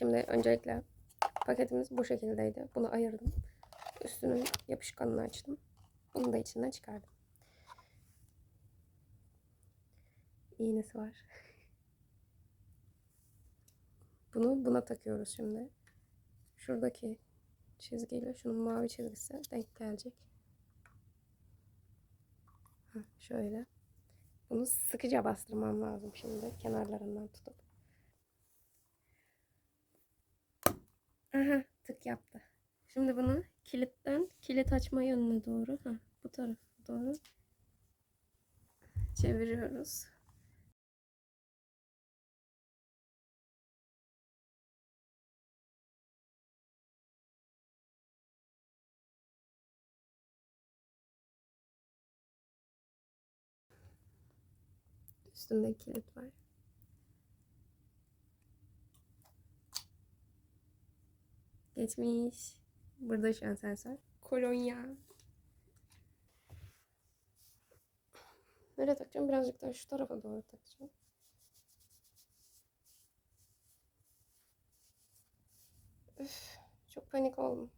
Şimdi öncelikle paketimiz bu şekildeydi. Bunu ayırdım. Üstünün yapışkanını açtım. Bunu da içinden çıkardım. İğnesi var. Bunu buna takıyoruz şimdi. Şuradaki çizgiyle şunun mavi çizgisi denk gelecek. Heh, şöyle. Bunu sıkıca bastırmam lazım şimdi kenarlarından tutup. Aha tık yaptı. Şimdi bunu kilitten kilit açma yönüne doğru ha bu tarafa doğru çeviriyoruz. Üstünde kilit var. Geçmiş. Burada şu an sensör. Kolonya. Nereye takacağım? Birazcık daha şu tarafa doğru takacağım. Üf, çok panik oldum.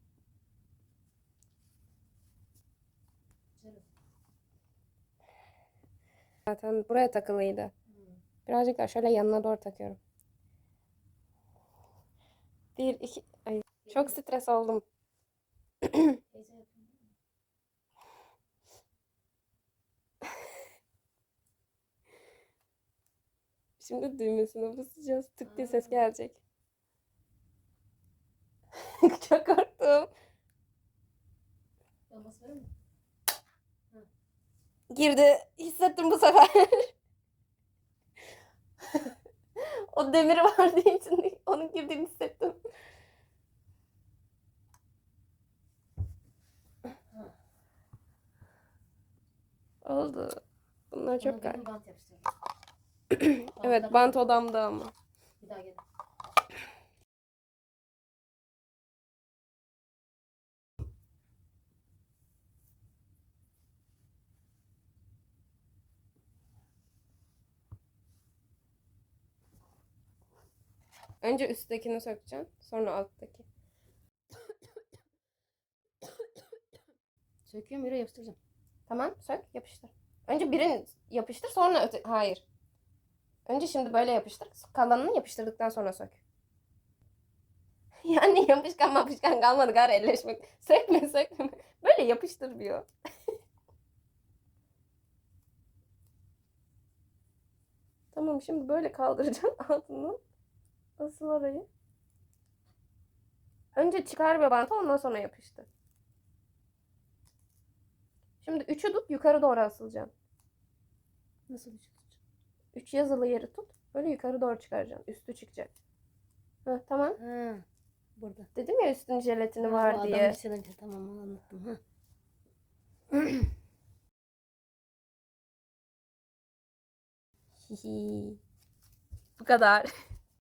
Zaten buraya takılıydı. Birazcık daha şöyle yanına doğru takıyorum. Bir, iki, ay çok stres oldum. Şimdi düğmesine basacağız. Tık diye ses gelecek. Çok korktum. Girdi. Hissettim bu sefer. o demir vardı içinde. Onun girdiğini hissettim. Oldu. Bunlar çok gayet. bant. Evet bant odamda ama. Bir daha gel. Önce üsttekini sökeceksin. Sonra alttaki. Söküyorum yere yapıştıracağım. Tamam sök yapıştır. Önce birini yapıştır sonra öte... Hayır. Önce şimdi böyle yapıştır. Kalanını yapıştırdıktan sonra sök. Yani yapışkan yapışkan kalmadı gari elleşmek. Sökme sökme. Böyle yapıştır diyor. tamam şimdi böyle kaldıracaksın altından. Asıl orayı. Önce çıkar bir bantı ondan sonra yapıştır. Şimdi üçü tut yukarı doğru asılacaksın. Nasıl düşürdün? Üç yazılı yeri tut. Böyle yukarı doğru çıkaracaksın. Üstü çıkacak. Heh, tamam. Ha, burada. Dedim ya üstün jelatini Ha, var adam diye. bir şeyden- Tamam onu anlattım. Ha. Bu kadar.